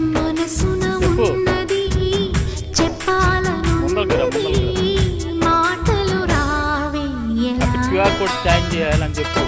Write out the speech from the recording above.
మనసున ఉన్నది చెప్పాలనున్నది మాటలు రావి క్యూఆర్ కోడ్ స్కాన్ చేయాలని చెప్పు.